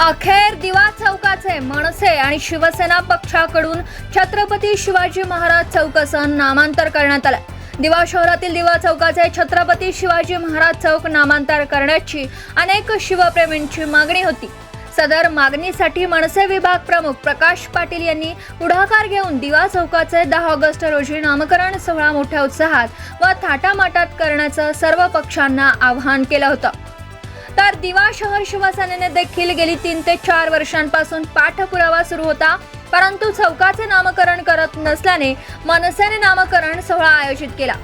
अखेर दिवा चौकाचे मनसे आणि शिवसेना पक्षाकडून छत्रपती शिवाजी महाराज चौक नामांतर करण्यात आलं दिवा शहरातील दिवा चौकाचे छत्रपती शिवाजी महाराज चौक नामांतर करण्याची अनेक शिवप्रेमींची मागणी होती. सदर मागणीसाठी मनसे विभाग प्रमुख प्रकाश पाटील यांनी पुढाकार घेऊन दिवा चौकाचे दहा ऑगस्ट रोजी नामकरण सोहळा मोठ्या उत्साहात व थाटामाटात करण्याचं सर्व पक्षांना आवाहन केलं होतं. तर दिवा शहर शिवसेनेने देखील गेली तीन ते चार वर्षांपासून पाठपुरावा सुरू होता. परंतु चौकाचे नामकरण करत नसल्याने मनसेने नामकरण सोहळा आयोजित केला.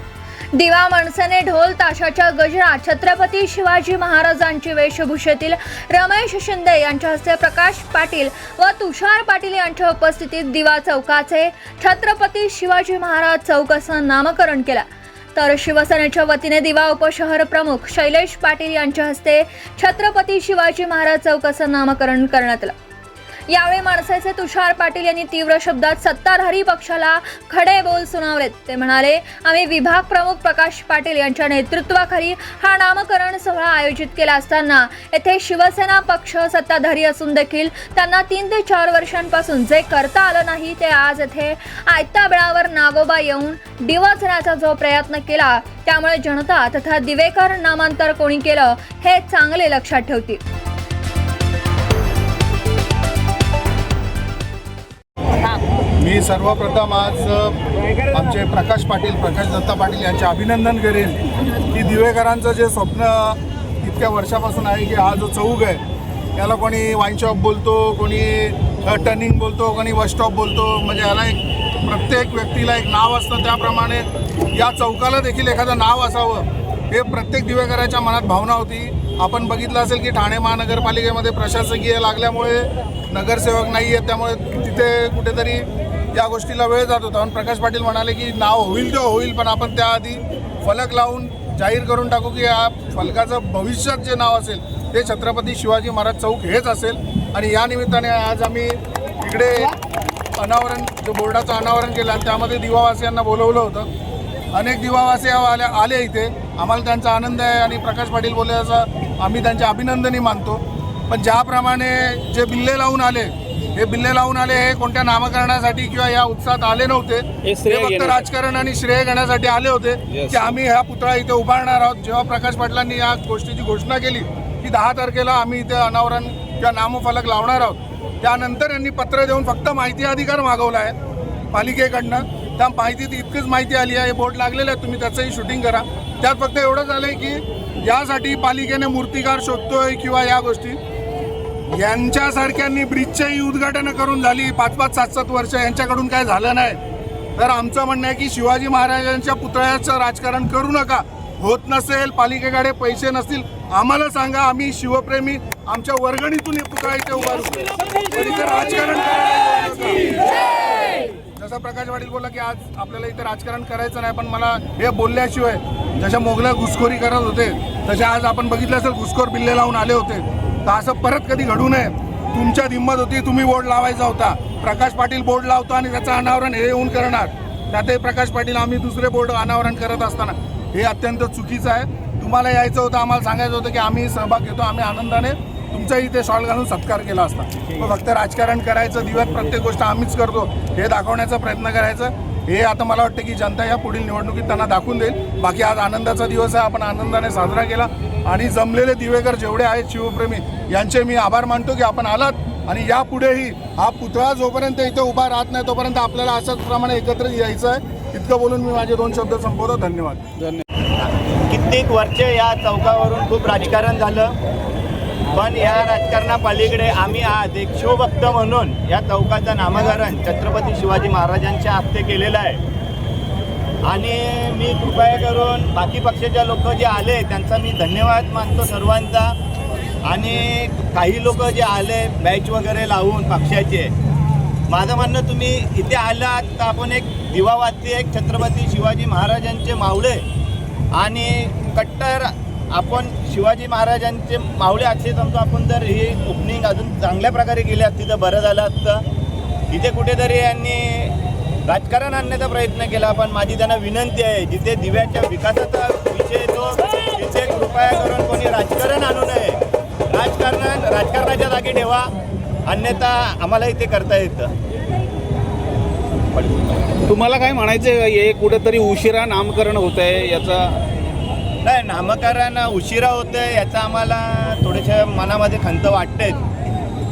दिवा मनसेने ढोल ताशाच्या गजरात छत्रपती शिवाजी महाराजांची वेशभूषेतील रमेश शिंदे यांच्या हस्ते प्रकाश पाटील व तुषार पाटील यांच्या उपस्थितीत दिवा चौकाचे छत्रपती शिवाजी महाराज चौक असं नामकरण केलं. तर शिवसेनेच्या वतीने दिवा उपशहर प्रमुख शैलेश पाटील यांच्या हस्ते छत्रपती शिवाजी महाराज चौकाचं नामकरण करण्यात आलं. यावेळी मनसेचे तुषार पाटील यांनी तीव्र शब्दात सत्ताधारी पक्षाला खडे बोल सुनावलेत. ते म्हणाले आम्ही विभाग प्रमुख प्रकाश पाटील यांच्या नेतृत्वाखाली हा नामकरण सोहळा आयोजित केला असताना येथे शिवसेना पक्ष सत्ताधारी असून देखील त्यांना तीन ते चार वर्षांपासून जे करता आलं नाही ते आज येथे आयत्या बेळावर नागोबा येऊन डिवचण्याचा जो प्रयत्न केला त्यामुळे जनता तथा दिवेकर नामांतर कोणी केलं हे चांगले लक्षात ठेवतील. मी सर्वप्रथम आज आमचे प्रकाश पाटील प्रकाश दत्ता पाटील यांचे अभिनंदन करेन की दिवेकरांचं जे स्वप्न इतक्या वर्षापासून आहे की हा जो चौक आहे याला कोणी वाईन शॉप बोलतो कोणी टर्निंग बोलतो कोणी बस स्टॉप बोलतो म्हणजे याला एक प्रत्येक व्यक्तीला एक नाव असतं. त्याप्रमाणे या चौकाला देखील एखादं नाव असावं हे प्रत्येक दिवेकराच्या मनात भावना होती. आपण बघितलं असेल की ठाणे महानगरपालिकेमध्ये प्रशासकीय लागल्यामुळे नगरसेवक नाही आहेत त्यामुळे तिथे कुठेतरी या गोष्टीला वेळ जात होता. पण प्रकाश पाटील म्हणाले की नाव होईल तेव्हा होईल पण आपण त्याआधी फलक लावून जाहीर करून टाकू की या फलकाचं भविष्यात जे नाव असेल ते छत्रपती शिवाजी महाराज चौक हेच असेल. आणि या निमित्ताने आज आम्ही इकडे अनावरण जो बोर्डाचं अनावरण केलं आणि त्यामध्ये दिवावासियांना बोलवलं होतं. अनेक दिवावासी आल्या आले इथे. आम्हाला त्यांचा आनंद आहे आणि प्रकाश पाटील बोलल्याचं आम्ही त्यांचे अभिनंदनही मानतो. पण ज्याप्रमाणे जे बिल्ले लावून आले हे बिल्ले लावून आले हे कोणत्या नामकरणासाठी किंवा या उत्साहात आले नव्हते हे फक्त. राजकारण आणि श्रेय घेण्यासाठी आले होते. की आम्ही हा पुतळा इथे उभारणार आहोत जेव्हा प्रकाश पाटलांनी या गोष्टीची घोषणा केली की दहा तारखेला आम्ही इथे अनावरण किंवा नामफलक लावणार आहोत त्यानंतर यांनी पत्र देऊन फक्त माहिती अधिकार मागवला आहे पालिकेकडनं त्या माहितीत इतकीच माहिती आली आहे बोर्ड लागलेलं आहे तुम्ही त्याचंही शूटिंग करा त्यात फक्त एवढं झालंय की यासाठी पालिकेने मूर्तिकार शोधतोय किंवा या गोष्टी यांच्यासारख्यांनी ब्रिजचेही उद्घाटनं करून झाली. पाच पाच सात सात वर्ष यांच्याकडून काय झालं नाही. तर आमचं म्हणणं आहे की शिवाजी महाराजांच्या पुतळ्याचं राजकारण करू नका. होत नसेल पालिकेकडे पैसे नसतील आम्हाला सांगा आम्ही शिवप्रेमी आमच्या वर्गणीतून हे पुतळा इथे उभारू राजकारण जसं प्रकाश पाटील बोलला की आज आपल्याला इथे राजकारण करायचं नाही पण मला हे बोलल्याशिवाय जशा मोगला घुसखोरी करत होते तसे आज आपण बघितलं असेल घुसखोर बिल्ले लावून आले होते. तर असं परत कधी घडू नये. तुमच्यात हिंमत होती तुम्ही बोर्ड लावायचा होता. प्रकाश पाटील बोर्ड लावतो आणि त्याचं अनावरण हे येऊन करणार. त्यातही प्रकाश पाटील आम्ही दुसरे बोर्ड अनावरण करत असताना. हे अत्यंत चुकीचं आहे. तुम्हाला यायचं होतं आम्हाला सांगायचं होतं की आम्ही सहभाग घेतो आम्ही आनंदाने तुमचा इथे शॉल घालून सत्कार केला असता. मग फक्त राजकारण करायचं दिव्यात प्रत्येक गोष्ट आम्हीच करतो. हे दाखवण्याचा प्रयत्न करायचं. हे आता मला वाटतं की जनता या पुढील निवडणुकीत त्यांना दाखवून देईल. बाकी आज आनंदाचा दिवस आहे. आपण आनंदाने साजरा केला. आणि जमलेले दिवेकर जेवढे आहेत शिवप्रेमी यांचे मी आभार मानतो की आपण आलात. आणि यापुढेही हा पुतळा जोपर्यंत इथे उभा राहत नाही तोपर्यंत आपल्याला अशाच प्रमाणे एकत्र यायचं आहे. इतकं बोलून मी माझे दोन शब्द संपवतो. धन्यवाद धन्यवाद. कित्येक वर्ष या चौकावरून खूप राजकारण झालं. पण या राजकारणापलीकडे आम्ही आज एक शोभक्त म्हणून या चौकाचं नामकरण छत्रपती शिवाजी महाराजांच्या हस्ते केलेलं आहे. आणि मी कृपया करून बाकी पक्षाच्या लोक जे आले त्यांचा मी धन्यवाद मानतो सर्वांचा. आणि काही लोक जे आले बॅच वगैरे लावून पक्षाचे. माझं म्हणणं तुम्ही इथे आलात तर आपण एक दिवावाती एक छत्रपती शिवाजी महाराजांचे मावळे आणि कट्टर आपण शिवाजी महाराजांचे मावळे अक्षय समजा आपण जर ही ओपनिंग अजून चांगल्या प्रकारे केली असती तर बरं झालं असतं. इथे कुठेतरी यांनी राजकारण आणण्याचा प्रयत्न केला पण माझी त्यांना विनंती आहे जिथे दिव्याच्या विकासाचा विषय तो तिथे कृपया करून कोणी राजकारण आणू नये. राजकारण राजकारणाच्या जागी ठेवा. अन्यथा आम्हाला इथे करता येतं. तुम्हाला काय म्हणायचं हे कुठेतरी उशिरा नामकरण होत आहे याचा नाही नामकरण उशिरा होतं याचा आम्हाला थोडेशा मनामध्ये खंत वाटते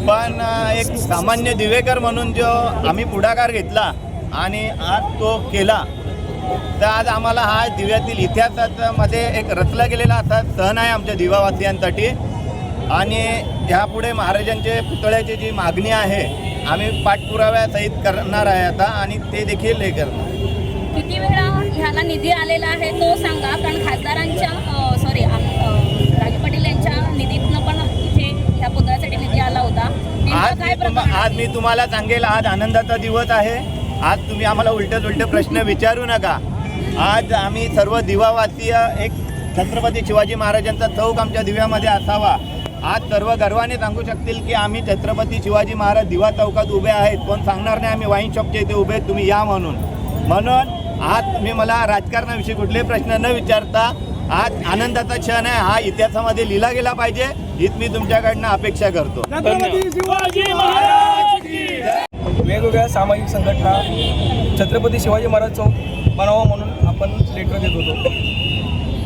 पण एक सामान्य दिवेकर म्हणून जो आम्ही पुढाकार घेतला आणि आज तो केला तर आज आम्हाला हा दिव्यातील इतिहासामध्ये एक रचला गेलेला असा सण आहे आमच्या दिवावासियांसाठी. आणि ह्यापुढे महाराजांचे पुतळ्याची जी मागणी आहे आम्ही पाठपुराव्यासहित करणार आहे आता आणि ते देखील हे करणार. किती वेळा ह्याला निधी आलेला आहे तो सांगा. कारण खासदारांच्या सॉरी राजू पाटील यांच्या निधीतनं पण इथे ह्या पुतळ्यासाठी निधी आला होता. आज काय आज मी तुम्हाला सांगेल आज आनंदाचा दिवस आहे. आज तुम्ही आम्हाला उलटे उलटे प्रश्न विचारू नका. आज आम्ही सर्व दिवावासीय एक छत्रपती शिवाजी महाराजांचा चौक आमच्या दिव्यामध्ये असावा. आज सर्व गर्वाने सांगू शकतील की आम्ही छत्रपती शिवाजी महाराज दिवा चौकात उभे आहेत. कोण सांगणार नाही आम्ही वाईन शॉपच्या इथे उभे तुम्ही या म्हणून. म्हणून आज तुम्ही मला राजकारणाविषयी कुठलेही प्रश्न न विचारता आज आनंदाचा क्षण आहे हा इतिहासामध्ये लिहिला गेला पाहिजे हीच मी तुमच्याकडनं अपेक्षा करतो. वेगवेगळ्या सामाजिक संघटना छत्रपती शिवाजी महाराज चौक बनावं म्हणून आपण लेटर देत होतो.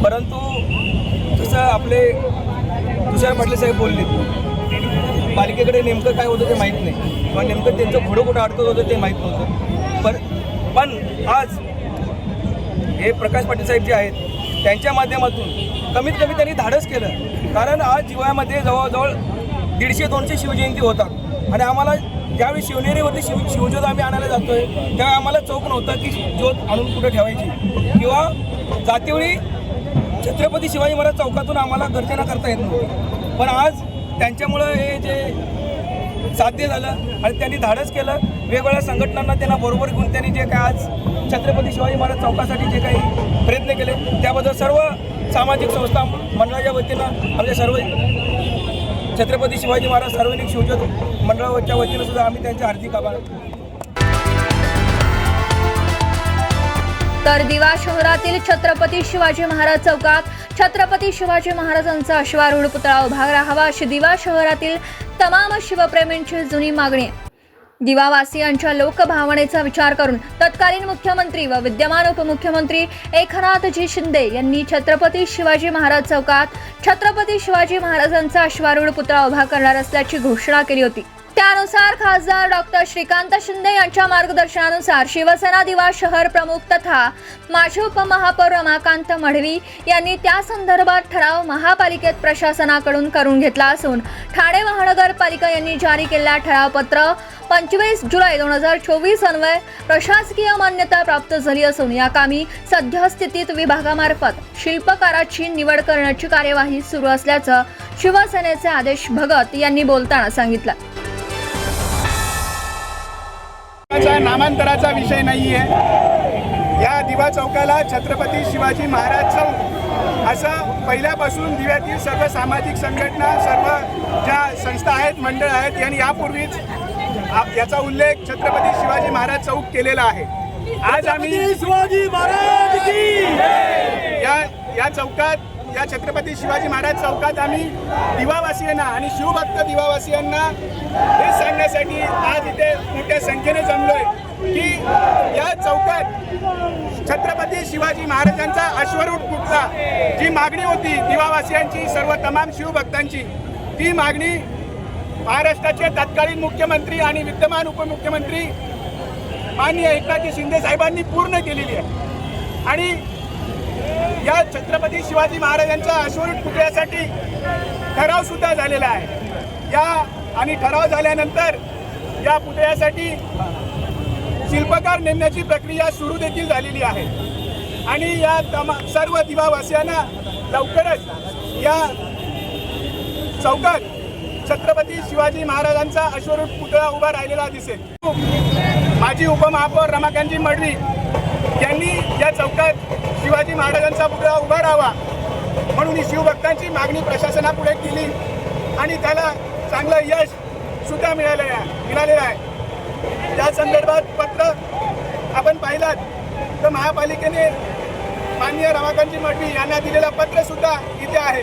परंतु जसं आपले तुषार पाटील साहेब बोलले पालिकेकडे नेमकं काय होतं ते माहीत नाही. किंवा नेमकं त्यांचं घोडं कुठं अडकत होतं ते माहीत नव्हतं. पर पण आज हे प्रकाश पाटील साहेब जे आहेत त्यांच्या माध्यमातून कमीत कमी त्यांनी धाडस केलं. कारण आज जिवाळ्यामध्ये जवळजवळ दीडशे दोनशे शिवजयंती होतात. आणि आम्हाला ज्यावेळी शिवनेरीवरती शिव शिवज्योत आम्ही आणायला जातो आहे त्यावेळी आम्हाला चौक नव्हता की ज्योत आणून कुठे ठेवायची. किंवा जातीवेळी छत्रपती शिवाजी महाराज चौकातून आम्हाला गर्जना करता येत नव्हती. पण आज त्यांच्यामुळं हे जे साध्य झालं आणि त्यांनी धाडस केलं. वेगवेगळ्या संघटनांना त्यांना बरोबर घेऊन त्यांनी जे काय आज छत्रपती शिवाजी महाराज चौकासाठी जे काही प्रयत्न केले त्याबद्दल सर्व सामाजिक संस्था मंडळाच्या वतीनं आमच्या सर्व छत्रपती शिवाजी महाराज सार्वजनिक शिवज्योत मंडळाच्या वतीनं सुद्धा आम्ही त्यांचे हार्दिक आभार तर दिवा शहरातील छत्रपती शिवाजी महाराज चौकात छत्रपती शिवाजी महाराजांचा अश्वारूढ पुतळा उभा राहावा अशी दिवा शहरातील तमाम शिवप्रेमींची जुनी मागणी. दिवावासियांच्या लोकभावनेचा विचार करून तत्कालीन मुख्यमंत्री व विद्यमान उपमुख्यमंत्री एकनाथजी शिंदे यांनी छत्रपती शिवाजी महाराज चौकात छत्रपती शिवाजी महाराजांचा अश्वारूढ पुतळा उभा करणार असल्याची घोषणा केली होती. त्यानुसार खासदार डॉक्टर श्रीकांत शिंदे यांच्या मार्गदर्शनानुसार शिवसेना दिवा शहर प्रमुख तथा माजी उपमहापौर रमाकांत मढवी यांनी त्या संदर्भात ठराव महापालिकेत प्रशासनाकडून करून घेतला असून ठाणे महानगरपालिका यांनी जारी केलेला ठरावपत्र पंचवीस जुलै दोन हजार चोवीस अन्वय प्रशासकीय मान्यता प्राप्त झाली असून या कामी सद्यस्थितीत विभागामार्फत शिल्पकाराची निवड करण्याची कार्यवाही सुरू असल्याचं शिवसेनेचे आदेश भगत यांनी बोलताना सांगितलं. नामांतराचा विषय नाही आहे या दिवा चौकाला छत्रपती शिवाजी महाराज चौक असं पहिल्यापासून दिव्यातील सर्व सामाजिक संघटना सर्व ज्या संस्था आहेत मंडळ आहेत यांनी यापूर्वीच याचा उल्लेख छत्रपती शिवाजी महाराज चौक केलेला आहे. आज आम्ही शिवाजी महाराज या या चौकात या छत्रपती शिवाजी महाराज चौकात आम्ही दिवावासियांना आणि शिवभक्त दिवावासियांना हे करण्यासाठी आज इथे मोठ्या संख्येने जमलोय की या चौकात छत्रपती शिवाजी महाराजांचा अश्वरूढ पुतळा जी मागणी होती दिवावासियांची सर्व तमाम शिवभक्तांची ती मागणी महाराष्ट्राचे तत्कालीन मुख्यमंत्री आणि विद्यमान उपमुख्यमंत्री माननीय एकनाथजी शिंदे साहेबांनी पूर्ण केलेली आहे. आणि या छत्रपती शिवाजी महाराजांच्या अश्वरूढ पुतळ्यासाठी ठराव सुद्धा झालेला आहे. या आणि ठराव झाल्यानंतर या पुतळ्यासाठी शिल्पकार नेमण्याची प्रक्रिया सुरू देखील झालेली आहे. आणि या तमा सर्व दिवावासियांना लवकरच या चौकात छत्रपती शिवाजी महाराजांचा अश्वरूप पुतळा उभा राहिलेला दिसेल. माजी उपमहापौर रमाकांतजी मडवी यांनी या चौकात शिवाजी महाराजांचा पुतळा उभा राहावा म्हणून ही शिवभक्तांची मागणी प्रशासनापुढे केली आणि त्याला चांगलं यश सुद्धा मिळालेलं आहे मिळालेलं आहे. या संदर्भात पत्र आपण पाहिलात. तर महापालिकेने माननीय रमाकांतजी मडवी यांना दिलेलं पत्र सुद्धा इथे आहे.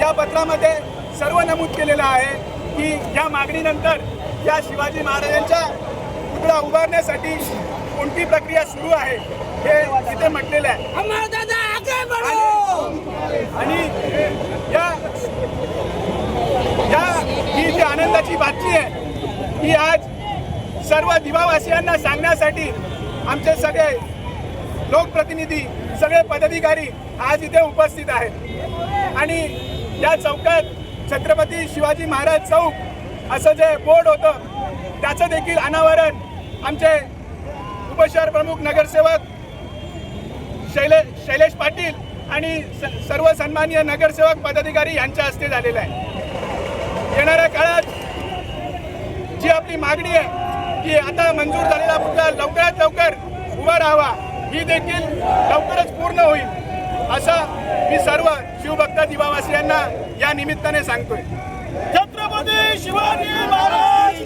या पत्रामध्ये सर्व नमूद केलेलं आहे की या मागणीनंतर या शिवाजी महाराजांच्या पुतळा उभारण्यासाठी कोणती प्रक्रिया सुरू आहे हे तिथे म्हटलेलं आहे आणि- आणि या या ही जी आनंदाची बातमी आहे ही आज सर्व दिवावासियांना सांगण्यासाठी आमचे सगळे लोकप्रतिनिधी सगळे पदाधिकारी आज इथे उपस्थित आहेत. आणि या चौकात छत्रपती शिवाजी महाराज चौक असं जे बोर्ड होतं त्याचं देखील अनावरण आमचे उपशहर प्रमुख नगरसेवक शैले शैलेश पाटील आणि स- सर्व सन्माननीय नगरसेवक पदाधिकारी यांच्या हस्ते झालेलं आहे. येणाऱ्या काळात जी आपली मागणी आहे की आता मंजूर झालेला मुद्दा लवकरात लवकर उभा राहावा ही देखील लवकरच पूर्ण होईल असं मी सर्व शिवभक्त दिवावासियांना या निमित्ताने सांगतोय. छत्रपती शिवाजी महाराज